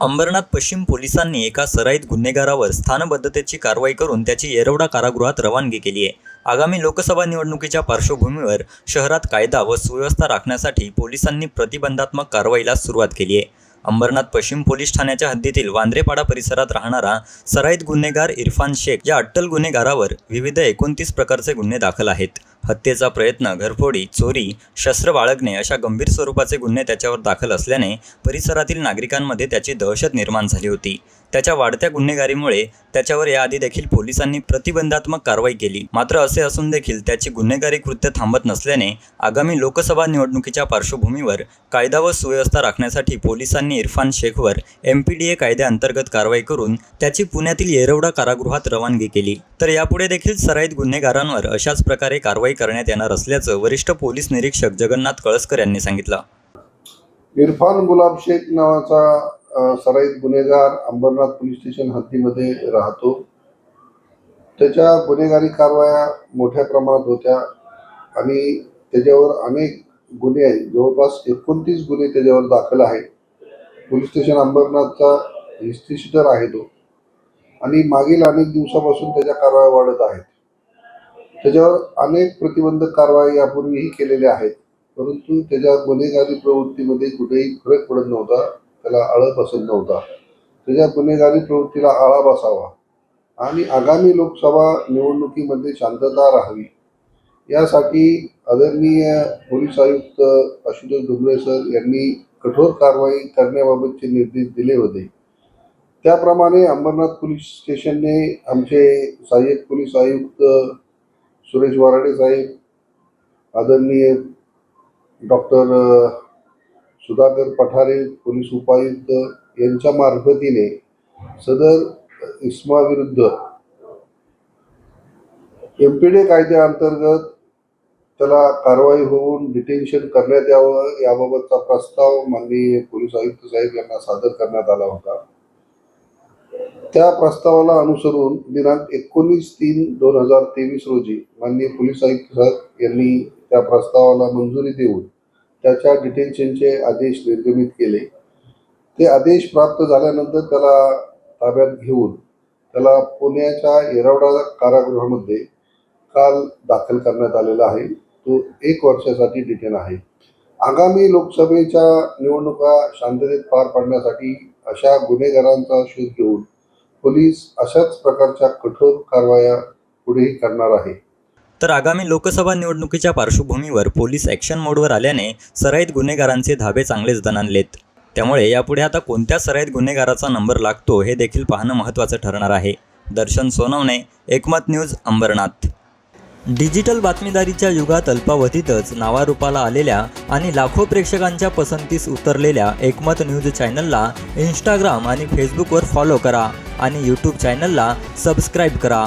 अंबरनाथ पश्चिम पोलिसांनी एका सराईत गुन्हेगारावर स्थानबद्धतेची कारवाई करून त्याची येरवडा कारागृहात रवानगी केली आहे. आगामी लोकसभा निवडणुकीच्या पार्श्वभूमीवर शहरात कायदा व सुव्यवस्था राखण्यासाठी पोलिसांनी प्रतिबंधात्मक कारवाईला सुरुवात केली आहे. अंबरनाथ पश्चिम पोलीस ठाण्याच्या हद्दीतील वांद्रेपाडा परिसरात राहणारा सराईत गुन्हेगार इरफान शेख या अट्टल गुन्हेगारावर विविध एकोणतीस प्रकारचे गुन्हे दाखल आहेत. हत्येचा प्रयत्न घरफोडी चोरी शस्त्र बाळगणे अशा गंभीर स्वरूपाचे गुन्हे त्याच्यावर दाखल असल्याने परिसरातील नागरिकांमध्ये त्याची दहशत निर्माण झाली होती. त्याच्या वाढत्या गुन्हेगारीमुळे त्याच्यावर याआधी देखील पोलिसांनी प्रतिबंधात्मक कारवाई केली. मात्र असे असून देखील त्याची गुन्हेगारी कृत्य थांबत नसल्याने आगामी लोकसभा निवडणुकीच्या पार्श्वभूमीवर कायदा व सुव्यवस्था राखण्यासाठी पोलिसांनी इरफान शेखवर एम पी डी ए कायद्याअंतर्गत कारवाई करून त्याची पुण्यातील येरवडा कारागृहात रवानगी केली. तर यापुढे देखील सराईत गुन्हेगारांवर अशाच प्रकारे कारवाई करण्यात येणार असल्याचं वरिष्ठ पोलीस निरीक्षक जगन्नाथ कळसकर यांनी सांगितलं. इरफान गुलाब शेख नावाचा सराईत गुन्हेगार अंबरनाथ पोलीस स्टेशन हद्दीमध्ये राहतो. त्याच्या गुन्हेगारी कारवाया मोठ्या प्रमाणात होत्या आणि त्याच्यावर अनेक गुन्हे आहेत. जवळपास एकोणतीस गुन्हे त्याच्यावर दाखल आहेत. पोलीस स्टेशन अंबरनाथचा हिस्ट्री शीटर आहे तो. आणि मागील अनेक दिवसापासून त्याच्या कारवाया वाढत आहेत. त्याच्यावर अनेक प्रतिबंधक कारवाई यापूर्वीही केलेल्या आहेत. परंतु त्याच्या गुन्हेगारी प्रवृत्तीमध्ये कुठेही फरक पडत नव्हता. त्याला आळ पसंत नव्हता. त्याच्या गुन्हेगारी प्रवृत्तीला आळा बसावा. आणि आगामी लोकसभा निवडणुकीमध्ये शांतता राहावी. यासाठी आदरणीय पोलीस आयुक्त आशुतोष डुंबरे सर यांनी कठोर कारवाई करण्याबाबतचे निर्देश दिले होते. त्याप्रमाणे अंबरनाथ पोलीस स्टेशनने आमचे सहाय्यक पोलीस आयुक्त सुरेश वराडे साहेब आदरणीय डॉक्टर सुधाकर पठारे पोलीस उपायुक्त यांच्या मार्फतीने सदर इस्माविरुद्ध एम पी डी कायद्याअंतर्गत त्याला कारवाई होऊन डिटेन्शन करण्यात यावं याबाबतचा प्रस्ताव माननीय पोलीस आयुक्त साहेब यांना सादर करण्यात आला होता. त्या प्रस्तावाला अनुसरून दिनांक एकोणीस तीन दोन हजार तेवीस रोजी माननीय पोलीस आयुक्त साहेब यांनी त्या प्रस्तावाला मंजुरी देऊन त्याच्या डिटेन्शनचे आदेश निर्गमित केले. ते आदेश प्राप्त झाल्यानंतर त्याला ताब्यात घेऊन त्याला पुण्याच्या येरवडा कारागृहामध्ये काल दाखल करण्यात आलेला आहे. तो एक वर्षासाठी डिटेन आहे. आगामी लोकसभेच्या निवडणुका शांततेत पार पाडण्यासाठी अशा गुन्हेगारांचा शोध घेऊन पोलीस अशाच प्रकारच्या कठोर कारवाया पुढेही करणार आहे. तर आगामी लोकसभा निवडणुकीच्या पार्श्वभूमीवर पोलीस ॲक्शन मोडवर आल्याने सराईत गुन्हेगारांचे धाबे चांगलेच दणाणलेत. त्यामुळे यापुढे आता कोणत्या सराईत गुन्हेगाराचा नंबर लागतो हे देखील पाहणं महत्त्वाचं ठरणार आहे. दर्शन सोनवणे एकमत न्यूज अंबरनाथ. डिजिटल बातमीदारीच्या युगात अल्पावधीतच नावारूपाला आलेल्या आणि लाखो प्रेक्षकांच्या पसंतीस उतरलेल्या एकमत न्यूज चॅनलला इंस्टाग्राम आणि फेसबुकवर फॉलो करा आणि यूट्यूब चॅनलला सबस्क्राईब करा.